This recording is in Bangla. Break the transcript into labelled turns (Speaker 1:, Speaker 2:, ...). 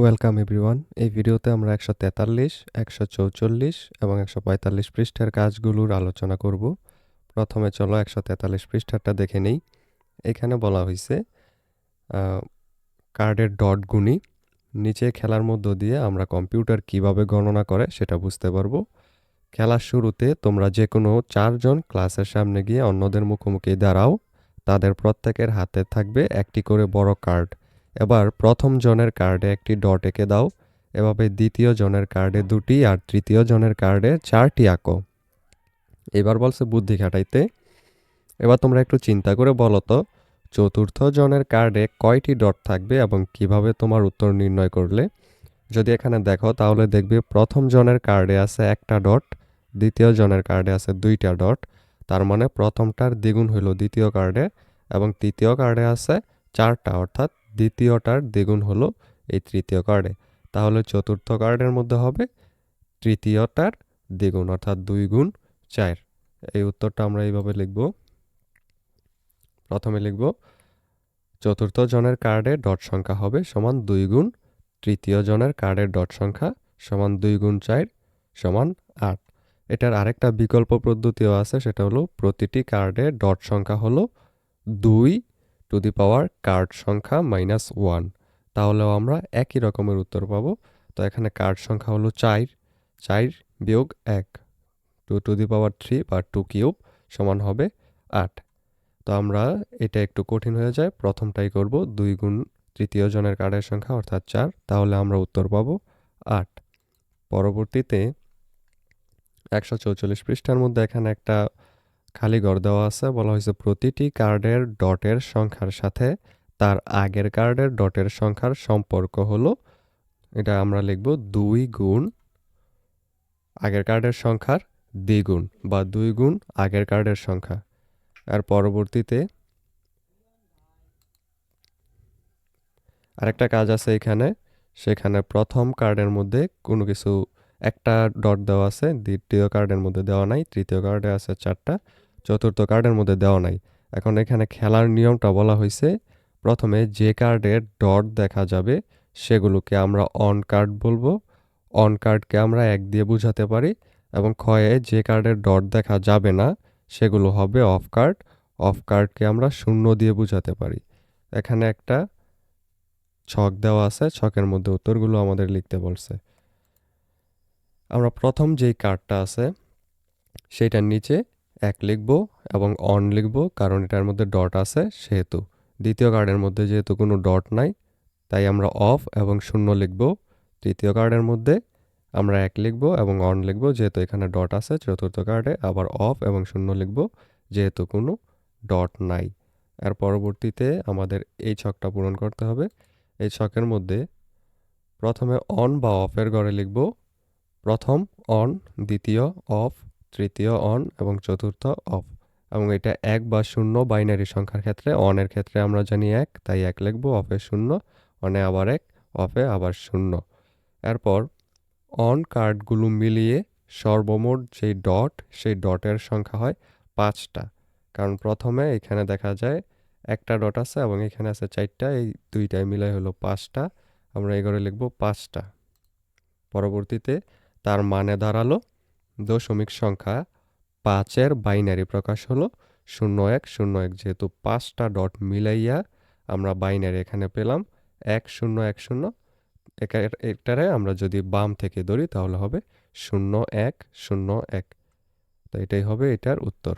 Speaker 1: ওয়েলকাম এভরিওয়ান এই ভিডিওতে আমরা একশো তেতাল্লিশ, একশো চৌচল্লিশ এবং একশো পঁয়তাল্লিশ পৃষ্ঠার কাজগুলোর আলোচনা করব। প্রথমে চলো একশো তেতাল্লিশ পৃষ্ঠাটা দেখে নেই। এখানে বলা হয়েছে কার্ডের ডট গুণি। নিচে খেলার মধ্য দিয়ে আমরা কম্পিউটার কীভাবে গণনা করে সেটা বুঝতে পারব। খেলার শুরুতে তোমরা যে কোনো চারজন ক্লাসের সামনে গিয়ে অন্যদের মুখোমুখি দাঁড়াও। তাদের প্রত্যেকের হাতে থাকবে একটি করে বড় কার্ড এবার প্রথম জনের কার্ডে একটি ডট এঁকে দাও। এভাবে দ্বিতীয় জনের কার্ডে দুটি আর তৃতীয় জনের কার্ডে চারটি আঁকো। এবার বলছে বুদ্ধি খাটাইতে। এবার তোমরা একটু চিন্তা করে বলো তো, চতুর্থ জনের কার্ডে কয়টি ডট থাকবে এবং কীভাবে তোমার উত্তর নির্ণয় করলে? যদি এখানে দেখো, তাহলে দেখবে প্রথম জনের কার্ডে আছে একটা ডট, দ্বিতীয় জনের কার্ডে আছে দুইটা ডট। তার মানে প্রথমটার দ্বিগুণ হলো দ্বিতীয় কার্ডে এবং তৃতীয় কার্ডে আছে চারটা, অর্থাৎ দ্বিতীয়টার দ্বিগুণ হলো এই তৃতীয় কার্ডে তাহলে চতুর্থ কার্ডের মধ্যে হবে তৃতীয়টার দ্বিগুণ, অর্থাৎ দুই গুণ চার। এই উত্তরটা আমরা এইভাবে লিখব। প্রথমে লিখব, চতুর্থ জনের কার্ডে ডট সংখ্যা হবে সমান দুই গুণ, তৃতীয় জনের কার্ডের ডট সংখ্যা সমান দুই গুণ চার সমান আট। এটার আরেকটা বিকল্প পদ্ধতিও আছে, সেটা হলো প্রতিটি কার্ডে ডট সংখ্যা হলো দুই টু দি পাওয়ার কার্ড সংখ্যা মাইনাস ওয়ান। তাহলেও আমরা একই রকমের উত্তর পাবো। তো এখানে কার্ড সংখ্যা হলো চার। চার বিয়োগ এক। Two to the power three বা টু কিউব সমান হবে আট। তো আমরা এটা একটু কঠিন হয়ে যায়। প্রথমটাই করব দুই গুণ তৃতীয় জনের কার্ডের সংখ্যা, অর্থাৎ চার। তাহলে আমরা উত্তর পাবো আট। পরবর্তীতে একশো চৌচল্লিশ পৃষ্ঠার মধ্যে এখানে একটা খালি ঘর দেওয়া আছে, বলা হয়েছে প্রতিটি কার্ডের ডটের সংখ্যার সাথে তার আগের কার্ডের ডটের সংখ্যার সম্পর্ক হলো, এটা আমরা লিখব দুই গুণ আগের কার্ডের সংখ্যার দ্বিগুণ বা দুই গুণ আগের কার্ডের সংখ্যা। আর পরবর্তীতে আরেকটা কাজ আছে এখানে, সেখানে প্রথম কার্ডের মধ্যে কোনো কিছু একটা ডট দেওয়া আছে, দ্বিতীয় কার্ডের মধ্যে দেওয়া নাই, তৃতীয় কার্ডে আছে চারটা, চতুর্থ কার্ডের মধ্যে দেওয়া নাই। এখন এখানে খেলার নিয়মটা বলা হয়েছে প্রথমে যে কার্ডের ডট দেখা যাবে, সেগুলোকে আমরা অন কার্ড বলব। অন কার্ডকে আমরা এক দিয়ে বোঝাতে পারি এবং ক্ষয়ে যে কার্ডের ডট দেখা যাবে না, সেগুলো হবে অফ কার্ড অফ কার্ডকে আমরা শূন্য দিয়ে বোঝাতে পারি। এখানে একটা ছক দেওয়া আছে, ছকের মধ্যে উত্তরগুলো আমাদের লিখতে বলছে। আমরা প্রথম যেই কার্ডটা আছে, সেইটার নিচে এক লিখব এবং অন লিখব, কারণ এটার মধ্যে ডট আছে সেহেতু। দ্বিতীয় কার্ডের মধ্যে যেহেতু কোনো ডট নাই, তাই আমরা অফ এবং শূন্য লিখব। তৃতীয় কার্ডের মধ্যে আমরা এক লিখব এবং অন লিখব, যেহেতু এখানে ডট আছে। চতুর্থ কার্ডে আবার অফ এবং শূন্য লিখব, যেহেতু কোনো ডট নাই। আর পরবর্তীতে আমাদের এই ছকটা পূরণ করতে হবে। এই ছকের মধ্যে প্রথমে অন বা অফের ঘরে লিখব। প্রথম অন, দ্বিতীয় অফ, তৃতীয় অন এবং চতুর্থ অফ। এবং এটা এক বা শূন্য বাইনারি সংখ্যার ক্ষেত্রে, অনের ক্ষেত্রে আমরা জানি এক, তাই এক লিখব, অফে শূন্য, অনে আবার এক, অফে আবার শূন্য। এরপর অন কার্ডগুলো মিলিয়ে সর্বমোট যেই ডট, সেই ডটের সংখ্যা হয় পাঁচটা। কারণ প্রথমে এখানে দেখা যায় একটা ডট আছে এবং এখানে আছে চারটা, এই দুইটাই মিলাই হলো পাঁচটা। আমরা এই ঘরে লিখব পাঁচটা। পরবর্তীতে তার মানে দাঁড়াল, দশমিক সংখ্যা পাঁচের বাইনারি প্রকাশ হলো শূন্য এক শূন্য এক যেহেতু পাঁচটা ডট মিলাইয়া আমরা বাইনারি এখানে পেলাম, এক, শূন্য এক, শূন্য। এটারে আমরা যদি বাম থেকে ধরি তাহলে হবে শূন্য এক শূন্য এক। তো এটাই হবে এটার উত্তর।